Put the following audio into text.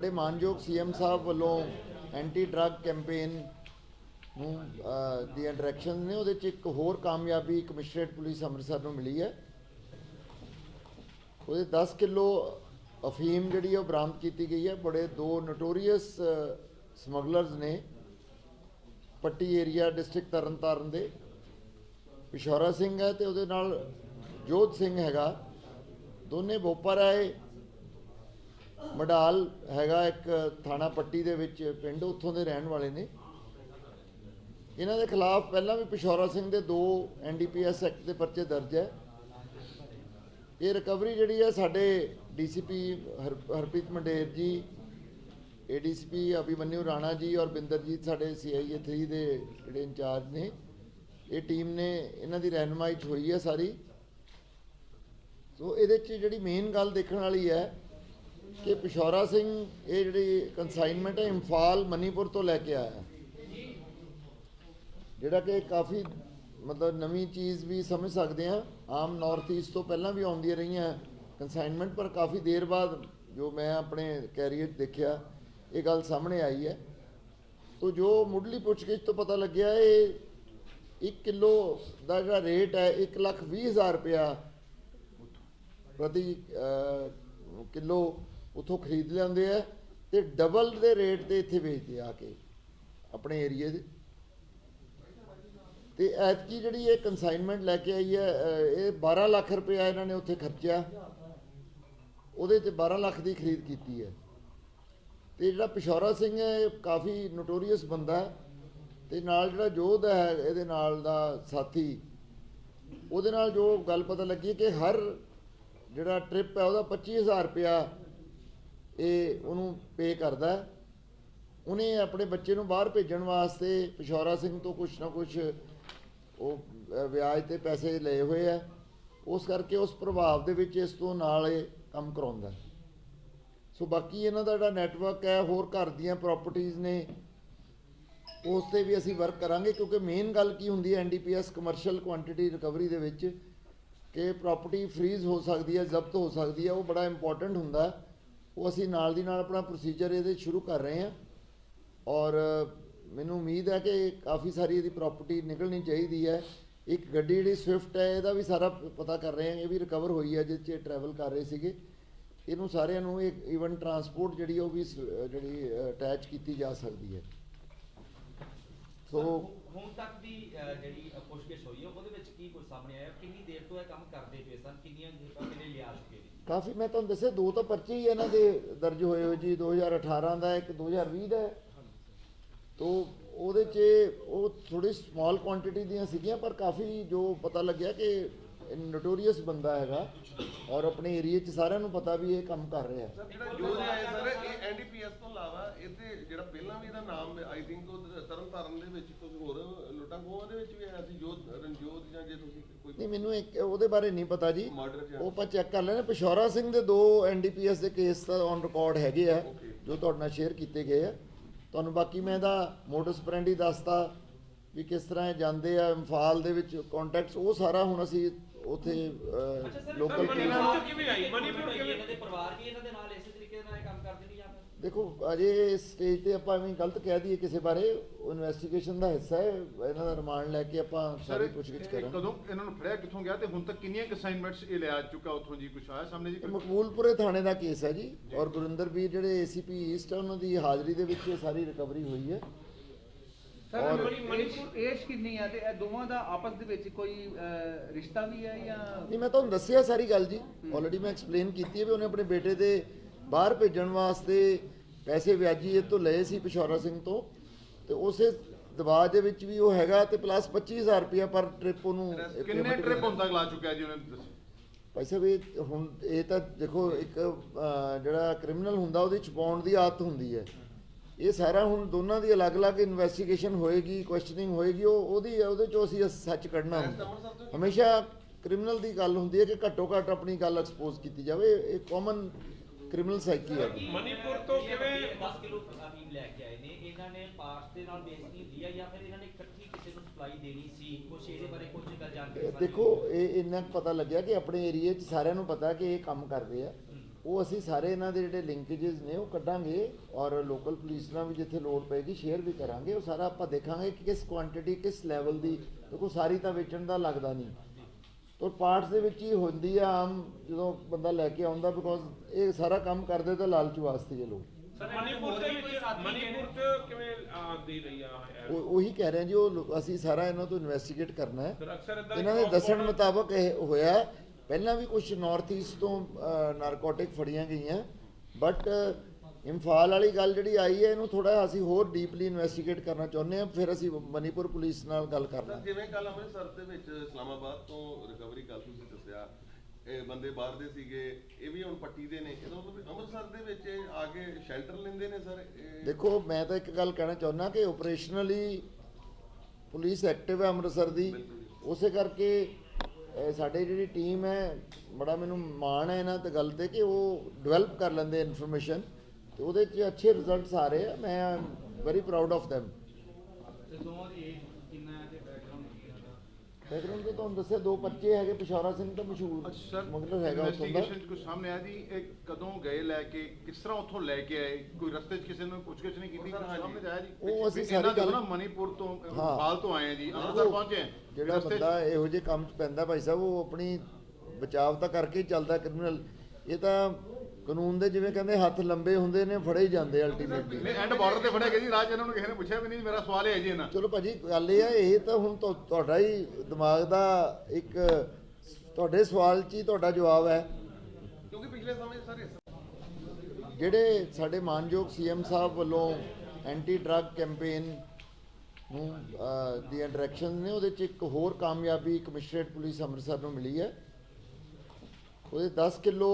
ਸਾਡੇ ਮਾਨਯੋਗ ਸੀਐਮ ਸਾਹਿਬ ਵੱਲੋਂ ਐਂਟੀ ਡਰੱਗ ਕੈਂਪੇਨ ਨੂੰ ਦੀਆਂ ਡਾਇਰੈਕਸ਼ਨਸ ਨੇ, ਉਹਦੇ ਚ ਇੱਕ ਹੋਰ ਕਾਮਯਾਬੀ ਕਮਿਸ਼ਨਰੇਟ ਪੁਲਿਸ ਅੰਮ੍ਰਿਤਸਰ ਨੂੰ ਮਿਲੀ ਹੈ। ਉਹਦੇ 10 ਕਿਲੋ ਅਫੀਮ ਜਿਹੜੀ ਹੈ ਉਹ ਬਰਾਮਦ ਕੀਤੀ ਗਈ ਹੈ। ਬੜੇ ਦੋ ਨੋਟੋਰੀਅਸ ਸਮਗਲਰਸ ਨੇ ਪੱਟੀ ਏਰੀਆ ਡਿਸਟ੍ਰਿਕਟ ਤਰਨਤਾਰਨ ਦੇ। ਪਿਸ਼ੌਰਾ ਸਿੰਘ ਹੈ ਤੇ ਉਹਦੇ ਨਾਲ ਜੋਧ ਸਿੰਘ ਹੈਗਾ। ਦੋਨੇ ਬੋਪਰ ਆਏ ਮਡਾਲ ਹੈਗਾ ਇੱਕ ਥਾਣਾ ਪੱਟੀ ਦੇ ਵਿੱਚ, ਪਿੰਡ ਉੱਥੋਂ ਦੇ ਰਹਿਣ ਵਾਲੇ ਨੇ। ਇਹਨਾਂ ਦੇ ਖਿਲਾਫ ਪਹਿਲਾਂ ਵੀ ਪਿਸ਼ੌਰਾ ਸਿੰਘ ਦੇ ਦੋ ਐਨਡੀਪੀਐਸ ਐਕਟ ਦੇ ਪਰਚੇ ਦਰਜ ਹੈ। ਇਹ ਰਿਕਵਰੀ ਜਿਹੜੀ ਹੈ ਸਾਡੇ ਡੀਸੀਪੀ ਹਰਪ੍ਰੀਤ ਮੰਡੇਰ ਜੀ ਏਡੀਸੀਪੀ ਅਭਿਮਨਿਊ ਰਾਣਾ ਜੀ ਔਰ ਬਿੰਦਰਜੀਤ ਸਾਡੇ ਸੀਆਈਏ 3 ਦੇ ਜਿਹੜੇ ਇੰਚਾਰਜ ਨੇ, ਇਹ ਟੀਮ ਨੇ ਇਹਨਾਂ ਦੀ ਰਹਿਨਮਾਈ 'ਚ ਹੋਈ ਹੈ ਸਾਰੀ। ਸੋ ਇਹਦੇ 'ਚ ਜਿਹੜੀ ਮੇਨ ਗੱਲ ਦੇਖਣ ਵਾਲੀ ਹੈ ਕਿ ਪਿਸ਼ੌਰਾ ਸਿੰਘ ਇਹ ਜਿਹੜੀ ਕੰਸਾਈਨਮੈਂਟ ਹੈ ਇੰਫਾਲ ਮਨੀਪੁਰ ਤੋਂ ਲੈ ਕੇ ਆਇਆ ਜਿਹੜਾ ਕਿ ਕਾਫੀ ਮਤਲਬ ਨਵੀਂ ਚੀਜ਼ ਵੀ ਸਮਝ ਸਕਦੇ ਆ ਆਮ ਨਾਰਥ ਈਸਟ ਤੋਂ ਪਹਿਲਾਂ ਵੀ ਆਉਂਦੀਆਂ ਰਹੀਆਂ ਕੰਸਾਈਨਮੈਂਟ ਪਰ ਕਾਫੀ ਦੇਰ ਬਾਅਦ ਜੋ ਮੈਂ ਆਪਣੇ ਕੈਰੀਅਰ 'ਚ ਦੇਖਿਆ ਇਹ ਗੱਲ ਸਾਹਮਣੇ ਆਈ ਹੈ। ਤੋ ਜੋ ਮੁੱਢਲੀ ਪੁੱਛਗਿੱਛ ਤੋਂ ਪਤਾ ਲੱਗਿਆ ਇਹ 1 ਕਿਲੋ ਦਾ ਜਿਹੜਾ ਰੇਟ ਹੈ 1 ਲੱਖ ਵੀਹ ਹਜ਼ਾਰ ਰੁਪਇਆ ਪ੍ਰਤੀ ਅਹ, ਕਿਲੋ ਉਥੋਂ ਖਰੀਦ ਲੈਂਦੇ ਆ ਤੇ ਡਬਲ ਦੇ ਰੇਟ ਤੇ ਇੱਥੇ ਵੇਚਦੇ ਆ ਕੇ, ਆਪਣੇ ਏਰੀਏ ਦੇ। ਤੇ ਐਤਕੀ ਜਿਹੜੀ ਇਹ ਕਨਸਾਈਨਮੈਂਟ ਲੈ ਕੇ ਆਈ ਹੈ ਇਹ 12 ਲੱਖ ਰੁਪਇਆ ਇਹਨਾਂ ਨੇ ਉੱਥੇ ਖਰਚਿਆ। ਉਹਦੇ ਤੇ 12 ਲੱਖ ਦੀ ਖਰੀਦ ਕੀਤੀ ਹੈ। ਤੇ ਜਿਹੜਾ ਪਿਸ਼ੌਰਾ ਸਿੰਘ ਹੈ, ਇਹ ਕਾਫੀ ਨੋਟੋਰੀਅਸ ਬੰਦਾ ਹੈ। ਤੇ ਨਾਲ ਜਿਹੜਾ ਜੋਧ ਹੈ, ਇਹਦੇ ਨਾਲ ਦਾ ਸਾਥੀ, ਉਹਦੇ ਨਾਲ ਜੋ ਗੱਲ ਪਤਾ ਲੱਗੀ ਕਿ ਹਰ ਜਿਹੜਾ ਟ੍ਰਿਪ ਹੈ, ਉਹਦਾ 25000 ਰੁਪਇਆ ਇਹ ਉਹਨੂੰ ਪੇ ਕਰਦਾ ਉਹਨੇ ਆਪਣੇ ਬੱਚੇ ਨੂੰ ਬਾਹਰ ਭੇਜਣ ਵਾਸਤੇ ਪਿਸ਼ੌਰਾ ਸਿੰਘ ਤੋਂ ਕੁਝ ਨਾ ਕੁਝ ਉਹ ਵਿਆਜ ਤੇ ਪੈਸੇ ਲਏ ਹੋਏ ਆ ਉਸ ਕਰਕੇ ਉਸ ਪ੍ਰਭਾਵ ਦੇ ਵਿੱਚ ਇਸ ਤੋਂ ਨਾਲ ਇਹ ਕੰਮ ਕਰਾਉਂਦਾ ਸੋ ਬਾਕੀ ਇਹਨਾਂ ਦਾ ਜਿਹੜਾ ਨੈਟਵਰਕ ਹੈ, ਹੋਰ ਘਰ ਦੀਆਂ ਪ੍ਰਾਪਰਟੀਆਂ ਨੇ, ਉਸ ਤੇ ਵੀ ਅਸੀਂ ਵਰਕ ਕਰਾਂਗੇ ਕਿਉਂਕਿ ਮੇਨ ਗੱਲ ਕੀ ਹੁੰਦੀ ਹੈ ਐਨਡੀਪੀਐਸ ਕਮਰਸ਼ੀਅਲ ਕੁਆਂਟੀਟੀ ਰਿਕਵਰੀ ਦੇ ਵਿੱਚ ਕਿ ਪ੍ਰਾਪਰਟੀ ਫ੍ਰੀਜ਼ ਹੋ ਸਕਦੀ ਹੈ, ਜ਼ਬਤ ਹੋ ਸਕਦੀ ਹੈ, ਉਹ ਬੜਾ ਇੰਪੋਰਟੈਂਟ ਹੁੰਦਾ ਹੈ। ਉਹ ਅਸੀਂ ਨਾਲ ਦੀ ਨਾਲ ਆਪਣਾ ਪ੍ਰੋਸੀਜਰ ਇਹਦੇ ਸ਼ੁਰੂ ਕਰ ਰਹੇ ਹਾਂ। ਔਰ ਮੈਨੂੰ ਉਮੀਦ ਹੈ ਕਿ ਕਾਫੀ ਸਾਰੀ ਇਹਦੀ ਪ੍ਰਾਪਰਟੀ ਨਿਕਲਣੀ ਚਾਹੀਦੀ ਹੈ। ਇੱਕ ਗੱਡੀ ਜਿਹੜੀ ਸਵਿਫਟ ਹੈ, ਇਹਦਾ ਵੀ ਸਾਰਾ ਪਤਾ ਕਰ ਰਹੇ ਹਾਂ, ਇਹ ਵੀ ਰਿਕਵਰ ਹੋਈ ਹੈ ਜਿਸ 'ਚ ਟਰੈਵਲ ਕਰ ਰਹੇ ਸੀਗੇ। ਇਹਨੂੰ ਸਾਰਿਆਂ ਨੂੰ ਇੱਕ ਈਵਨ ਟਰਾਂਸਪੋਰਟ ਜਿਹੜੀ ਉਹ ਵੀ ਸ- ਜਿਹੜੀ ਅਟੈਚ ਕੀਤੀ ਜਾ ਸਕਦੀ ਹੈ। ਸੋ ਹੁਣ ਤੱਕ ਦੀ ਜਿਹੜੀ ਪੁੱਛਗਿੱਛ ਹੋਈ ਹੈ ਉਹਦੇ ਵਿੱਚ ਕੀ ਕੁਝ ਸਾਹਮਣੇ ਆਇਆ? ਕਿੰਨੀ ਦੇਰ ਤੋਂ ਇਹ ਕੰਮ ਕਰਦੇ ਪਏ ਸਨ? ਕਿੰਨੀਆਂ ਜੇਬਾਂ ਕਿੰਨੇ ਲਿਆ ਚੁੱਕੇ ਨੇ? ਕਾਫੀ ਮੈਂ ਤੁਹਾਨੂੰ ਦੱਸਿਆ ਦੋ ਤਾਂ ਪਰਚੇ ਹੀ ਇਹਨਾਂ ਦੇ ਦਰਜ ਹੋਏ ਹੋਏ ਜੀ 2018 ਦਾ ਇੱਕ 2020 ਦਾ। ਤੋ ਉਹਦੇ 'ਚ ਉਹ ਥੋੜੀ ਸਮਾਲ ਕੁਆਂਟੀਟੀ ਦੀਆਂ ਸੀਗੀਆਂ ਪਰ ਕਾਫੀ ਜੋ ਪਤਾ ਲੱਗਿਆ ਕਿ ਨੋਟੋਰੀਅਸ ਬੰਦਾ ਹੈਗਾ ਔਰ ਆਪਣੇ ਏਰੀਆ 'ਚ ਸਾਰਿਆਂ ਨੂੰ ਪਤਾ ਵੀ ਇਹ ਕੰਮ ਕਰ ਰਿਹਾ ਹੈ। ਜਿਹੜਾ ਜੋ ਹੈ ਸਰ ਇਹ ਐਨਡੀਪੀਐਸ ਤੋਂ ਇਲਾਵਾ ਇਹਦੇ ਜਿਹੜਾ ਪਹਿਲਾਂ ਵੀ ਇਹਦਾ ਨਾਮ ਆਈ ਥਿੰਕ ਉਹ ਤਰਨ ਤਾਰਨ ਦੇ ਵਿੱਚ ਕੁਝ ਹੋਰ ਲੁੱਟਾਂ ਖੋਹਾਂ ਦੇ ਵਿੱਚ ਵੀ ਆਇਆ ਸੀ ਜੋਤ ਰਣਜੋਤ ਜਾਂ ਜੇ ਤੁਸੀਂ ਕੋਈ ਨਹੀਂ ਮੈਨੂੰ ਇੱਕ ਉਹਦੇ ਬਾਰੇ ਨਹੀਂ ਪਤਾ ਜੀ। Murder ਜਾਂ- ਉਹ ਆਪਾਂ ਚੈੱਕ ਕਰ ਲੈਣੇ ਪਿਸ਼ੌਰਾ ਸਿੰਘ ਦੇ ਦੋ ਐਨਡੀਪੀਐਸ ਦੇ ਕੇਸ ਤਾਂ ਔਨ ਰਿਕਾਰਡ ਹੈਗੇ ਆ Okay. ਜੋ ਤੁਹਾਡੇ ਨਾਲ ਸ਼ੇਅਰ ਕੀਤੇ ਗਏ ਆ। ਤੁਹਾਨੂੰ ਬਾਕੀ ਮੈਂ ਇਹਦਾ ਮੋਡਸ ਪ੍ਰੈਂਡੀ ਦੱਸਤਾ ਵੀ ਕਿਸ ਤਰ੍ਹਾਂ ਇਹ ਜਾਂਦੇ ਆ ਇੰਫਾਲ ਦੇ ਵਿੱਚ ਕੰਟੈਕਟਸ ਉਹ ਸਾਰਾ ਹੁਣ ਅਸੀਂ ਉਥੇ ਲੋਕਲ ਕਿਵੇਂ ਆਈ? ਮਨੀਪੁਰ ਕਿਵੇਂ- ਇਹਨਾਂ ਦੇ ਪਰਿਵਾਰ ਵੀ ਇਹਨਾਂ ਦੇ ਨਾਲ ਇਸੇ ਤਰੀਕੇ ਨਾਲ ਇਹ ਕੰਮ ਕਰਦੇ ਨੇ ਜਾਂ ਫਿਰ? ਦੇਖੋ ਅਜੇ ਇਸ ਸਟੇਜ ਤੇ ਆਪਾਂ ਐਵੇਂ ਗਲਤ ਕਹਿ ਦਈਏ ਕਿਸੇ ਬਾਰੇ ਇਨਵੈਸਟੀਗੇਸ਼ਨ ਦਾ ਹਿੱਸਾ ਹੈ ਇਹਨਾਂ ਦਾ ਰਿਮਾਂਡ ਲੈ ਕੇ ਆਪਾਂ ਸਾਰੀ ਪੁੱਛਗਿੱਛ ਕਰਾਂਗੇ। ਕਦੋਂ ਇਹਨਾਂ ਨੂੰ ਫੜਿਆ ਕਿੱਥੋਂ ਗਿਆ ਤੇ ਹੁਣ ਤੱਕ ਕਿੰਨੀਆਂ ਅਸਾਈਨਮੈਂਟਸ ਇਹ ਲਿਆ ਚੁੱਕਾ ਉੱਥੋਂ ਜੀ ਕੁਛ ਆਇਆ ਸਾਹਮਣੇ ਜੀ? ਮਕਬੂਲਪੁਰੇ ਥਾਣੇ ਦਾ ਕੇਸ ਹੈ ਜੀ ਔਰ ਗੁਰਿੰਦਰ ਵੀਰ ਜਿਹੜੇ ਏਸੀਪੀ ਈਸਟ ਆ ਉਹਨਾਂ ਦੀ ਹਾਜ਼ਰੀ ਦੇ ਵਿੱਚ ਇਹ ਸਾਰੀ ਰਿਕਵਰੀ ਹੋਈ ਹੈ। ਸਰ ਔਰ- ਮਨੀ- ਮਨੀਪੁਰ ਏਜ ਕਿੰਨੀ ਹੈ ਤੇ ਇਹ ਦੋਵਾਂ ਦਾ ਆਪਸ ਦੇ ਵਿੱਚ ਕੋਈ ਅਹ, ਰਿਸ਼ਤਾ ਵੀ ਹੈ ਜਾਂ ਨਹੀਂ ਮੈਂ ਤੁਹਾਨੂੰ ਦੱਸਿਆ ਸਾਰੀ ਗੱਲ ਜੀ। ਆਲਰੇਡੀ ਮੈਂ ਐਕਸਪਲੇਨ ਕੀਤੀ ਹੈ ਵੀ ਉਹਨੇ ਆਪਣੇ ਬੇਟੇ ਦੇ ਬਾਹਰ ਭੇਜਣ ਵਾਸਤੇ ਪੈਸੇ ਵਿਆਜੀ ਇਹ ਤੋਂ ਲਏ ਸੀ ਪਿਸ਼ੌਰਾ ਸਿੰਘ ਤੋਂ। ਤੇ ਉਸੇ ਦਬਾਅ ਦੇ ਵਿੱਚ ਵੀ ਉਹ ਹੈਗਾ ਤੇ ਪਲੱਸ 25000 ਰੁਪਇਆ ਪਰ ਟ੍ਰਿਪ ਉਹਨੂੰ ਇਹ ਕਿੰਨੇ payment ਟ੍ਰਿਪ ਹੁਣ ਤੱਕ ਲਾ ਚੁੱਕਿਆ ਜੀ ਉਹਨੇ ਦੱਸਿਆ ਭਾਈ ਸਾਹਿਬ ਇਹ ਹੁਣ ਇਹ ਤਾਂ ਦੇਖੋ ਇੱਕ ਅਹ, ਜਿਹੜਾ ਕ੍ਰਿਮੀਨਲ ਹੁੰਦਾ ਉਹਦੀ ਛਪਾਉਣ ਦੀ ਆਦਤ ਹੁੰਦੀ ਹੈ। ਇਹ ਸਾਰਾ ਹੁਣ ਦੋਨਾਂ ਦੀ ਅਲੱਗ-ਅਲੱਗ ਇਨਵੈਸਟੀਗੇਸ਼ਨ ਹੋਏਗੀ ਕੁਐਸਚਨਿੰਗ ਹੋਏਗੀ ਉਹ ਉਹਦੀ ਉਹਦੇ ਚੋਂ ਅਸੀਂ ਸੱਚ ਕੱਢਣਾ ਹੁੰਦਾ। ਹਮੇਸ਼ਾ ਕ੍ਰਿਮੀਨਲ ਦੀ ਗੱਲ ਹੁੰਦੀ ਹੈ ਕਿ ਘੱਟੋ ਘੱਟ ਆਪਣੀ ਗੱਲ ਐਕਸਪੋਜ਼ ਕੀਤੀ ਜਾਵੇ। ਇਹ ਕਾਮਨ ਕ੍ਰਿਮੀਨਲ ਸਾਈਕੀ ਹੈ। ਮਨੀਪੁਰ ਤੋਂ ਕਿਵੇਂ- 10 ਕਿਲੋ ਅਫੀਮ ਲੈ ਕੇ ਆਏ ਨੇ। ਇਹਨਾਂ ਨੇ ਪਾਸ ਦੇ ਨਾਲ ਵੇਚਣੀ ਹੁੰਦੀ ਹੈ ਜਾਂ ਫਿਰ ਇਹਨਾਂ ਨੇ ਇਕੱਠੀ ਕਿਸੇ ਨੂੰ ਸਪਲਾਈ ਦੇਣੀ ਸੀ? ਕੁਝ ਇਹਦੇ ਬਾਰੇ ਕੁਝ ਗੱਲ ਜਾਣਕਾਰੀ ਦੇਖੋ ਇਹ ਇੰਨਾ ਪਤਾ ਲੱਗਿਆ ਕਿ ਆਪਣੇ ਏਰੀਆ 'ਚ ਸਾਰਿਆਂ ਨੂੰ ਪਤਾ ਕਿ ਇਹ ਕੰਮ ਕਰਦੇ ਆ। ਉਹ ਅਸੀਂ ਸਾਰੇ ਇਹਨਾਂ ਦੇ ਜਿਹੜੇ ਲਿੰਕੇजेस ਨੇ ਉਹ ਕੱਢਾਂਗੇ ਔਰ ਲੋਕਲ ਪੁਲਿਸ ਨਾਲ ਵੀ ਜਿੱਥੇ ਲੋੜ ਪਏਗੀ ਸ਼ੇਅਰ ਵੀ ਕਰਾਂਗੇ ਉਹ ਸਾਰਾ ਆਪਾਂ ਦੇਖਾਂਗੇ ਕਿ ਕਿਸ ਕੁਆਂਟੀਟੀ ਕਿਸ ਲੈਵਲ ਦੀ ਦੇਖੋ ਸਾਰੀ ਤਾਂ ਵੇਚਣ ਦਾ ਲੱਗਦਾ ਨਹੀਂ ਤੋ ਪਾਰਟਸ ਦੇ ਵਿੱਚ ਹੀ ਹੁੰਦੀ ਆ ਆਮ ਜਦੋਂ ਬੰਦਾ ਲੈ ਕੇ ਆਉਂਦਾ ਬਿਕੋਜ਼ ਇਹ ਸਾਰਾ ਕੰਮ ਕਰਦੇ ਤਾਂ ਲਾਲਚ ਵਾਸਤੇ ਹੀ ਇਹ ਲੋਕ ਮਨੀਪੁਰ ਦੇ ਵਿੱਚ ਮਨੀਪੁਰ ਚ ਕਿਵੇਂ ਆਉਂਦੀ ਰਹੀ ਆ? ਉਹ ਉਹੀ ਕਹਿ ਰਹੇ ਜੀ ਉਹ ਅਸੀਂ ਸਾਰਾ ਇਹਨਾਂ ਤੋਂ ਇਨਵੈਸਟੀਗੇਟ ਕਰਨਾ ਹੈ ਇਹਨਾਂ ਦੇ ਦੱਸਣ ਮੁਤਾਬਕ ਇਹ ਹੋਇਆ ਹੈ। ਪਹਿਲਾਂ ਵੀ ਕੁਝ ਨਾਰਥ ਈਸਟ ਤੋਂ ਨਾਰਕੋਟਿਕ ਫੜੀਆਂ ਗਈਆਂ ਬਟ ਇੰਫਾਲ ਵਾਲੀ ਗੱਲ ਜਿਹੜੀ ਆਈ ਹੈ ਇਹਨੂੰ ਥੋੜਾ ਅਸੀਂ ਹੋਰ ਡੀਪਲੀ ਇਨਵੈਸਟੀਗੇਟ ਕਰਨਾ ਚਾਹੁੰਦੇ ਹਾਂ ਫਿਰ ਅਸੀਂ ਮਨੀਪੁਰ ਪੁਲਿਸ ਨਾਲ ਗੱਲ ਕਰਨਾ ਜਿਵੇਂ ਕੱਲ ਅੰਮ੍ਰਿਤਸਰ ਦੇ ਵਿੱਚ ਇਸਲਾਮਾਬਾਦ ਤੋਂ ਰਿਕਵਰੀ ਕੱਲ ਤੁਸੀਂ ਦੱਸਿਆ ਇਹ ਬੰਦੇ ਬਾਹਰ ਦੇ ਸੀਗੇ ਇਹ ਵੀ ਹੁਣ ਪੱਟੀ ਦੇ ਨੇ ਇਹਦਾ ਮਤਲਬ ਅੰਮ੍ਰਿਤਸਰ ਦੇ ਵਿੱਚ ਆ ਕੇ ਸ਼ੈਲਟਰ ਲੈਂਦੇ ਨੇ ਸਰ ਦੇਖੋ ਮੈਂ ਤਾਂ ਇੱਕ ਗੱਲ ਕਹਿਣਾ ਚਾਹੁੰਦਾ ਕਿ ਆਪਰੇਸ਼ਨਲੀ ਪੁਲਿਸ ਐਕਟਿਵ ਹੈ ਅੰਮ੍ਰਿਤਸਰ ਦੀ ਉਸੇ ਕਰਕੇ ਸਾਡੀ ਜਿਹੜੀ ਟੀਮ ਹੈ, ਬੜਾ ਮੈਨੂੰ ਮਾਣ ਹੈ ਇਹਨਾਂ ਤੇ ਗੱਲ ਤੇ ਕਿ ਉਹ ਡਿਵੈਲਪ ਕਰ ਲੈਂਦੇ ਇਨਫੋਰਮੇਸ਼ਨ ਤੇ ਉਹਦੇ 'ਚ ਅੱਛੇ ਰਿਜ਼ਲਟਸ ਆ ਰਹੇ ਆ, ਮੈਂ ਵੈਰੀ ਪ੍ਰਾਊਡ ਆਫ them ਤੇ ਦੋਵਾਂ ਦੀ ਏਜ ਕਿੰਨਾ ਹੈ ਤੇ ਬੈਕਗ੍ਰਾਉਂਡ ਕੀ ਹੈ? ਬੈਕਗ੍ਰਾਉਂਡ ਤੋਂ ਤੁਹਾਨੂੰ ਦੱਸਿਆ ਦੋ ਬੱਚੇ ਹੈਗੇ ਪਿਸ਼ੌਰਾ ਸਿੰਘ ਤਾਂ ਮਸ਼ਹੂਰ ਸਰ ਸਮਗਲਰ ਹੈਗਾ ਉੱਥੋਂ ਦਾ ਇਨਵੈਸਟੀਗੇਸ਼ਨ ਕੁਝ ਸਾਹਮਣੇ ਆਇਆ ਜੀ ਇਹ ਕਦੋਂ ਗਏ ਲੈ ਕੇ ਕਿਸ ਤਰ੍ਹਾਂ ਉੱਥੋਂ ਲੈ ਕੇ ਆਏ? ਕੋਈ ਰਸਤੇ 'ਚ ਕਿਸੇ ਨੂੰ ਪੁੱਛਗਿੱਛ ਨਹੀਂ ਕੀਤੀ? ਹਾਂਜੀ। ਸਾਹਮਣੇ ਆਇਆ ਜੀ। ਉਹ ਅਸੀਂ ਸਾਰੀ ਗੱਲ- ਨਾ ਮਨੀਪੁਰ ਤੋਂ। ਹਾਲ ਤੋਂ ਆਏ ਆ ਜੀ ਅੰਮ੍ਰਿਤਸਰ ਪਹੁੰਚੇ ਆ। ਜਿਹੜਾ ਬੰਦਾ ਇਹੋ ਜਿਹੇ ਕੰਮ 'ਚ ਪੈਂਦਾ ਭਾਈ ਸਾਹਿਬ ਉਹ ਆਪਣੀ ਬਚਾਵ ਤਾਂ ਕਰਕੇ ਹੀ ਚੱਲਦਾ ਕ੍ਰਿਮੀਨਲ। ਇਹ ਤਾਂ ਕਾਨੂੰਨ ਦੇ ਜਿਵੇਂ ਕਹਿੰਦੇ ਹੱਥ ਲੰਬੇ ਹੁੰਦੇ ਨੇ ਫੜੇ ਹੀ ਜਾਂਦੇ ਅਲਟੀਮੇਟਲੀ ਨਹੀਂ ਐਂਡ ਬਾਰਡਰ ਤੇ ਫੜਿਆ ਗਿਆ ਜੀ ਰਾਜ ਇਹਨਾਂ ਨੂੰ ਕਿਸੇ ਨੇ ਪੁੱਛਿਆ ਵੀ ਨਹੀਂ ਮੇਰਾ ਸਵਾਲ ਇਹ ਹੈ ਜੀ ਇਹਨਾਂ। ਚਲੋ ਭਾਜੀ ਗੱਲ ਇਹ ਆ ਇਹ ਤਾਂ ਹੁਣ ਤੁਹਾ- ਤੁਹਾਡਾ ਹੀ ਦਿਮਾਗ ਦਾ ਇੱਕ ਤੁਹਾਡੇ ਸਵਾਲ 'ਚ ਹੀ ਤੁਹਾਡਾ ਜਵਾਬ ਹੈ। ਕਿਉਂਕਿ ਪਿਛਲੇ ਸਮੇਂ 'ਚ ਸਰ ਇਸ ਜਿਹੜੇ ਸਾਡੇ ਮਾਨਯੋਗ ਸੀਐਮ ਸਾਹਿਬ ਵੱਲੋਂ ਐਂਟੀ ਡਰੱਗ ਕੈਂਪੇਨ ਨੂੰ ਅਹ, ਦੀਆਂ ਡਾਇਰੈਕਸ਼ਨਸ ਨੇ ਉਹਦੇ 'ਚ ਇੱਕ ਹੋਰ ਕਾਮਯਾਬੀ ਕਮਿਸ਼ਨਰੇਟ ਪੁਲਿਸ ਅੰਮ੍ਰਿਤਸਰ ਨੂੰ ਮਿਲੀ ਹੈ। ਉਹਦੇ 10 ਕਿਲੋ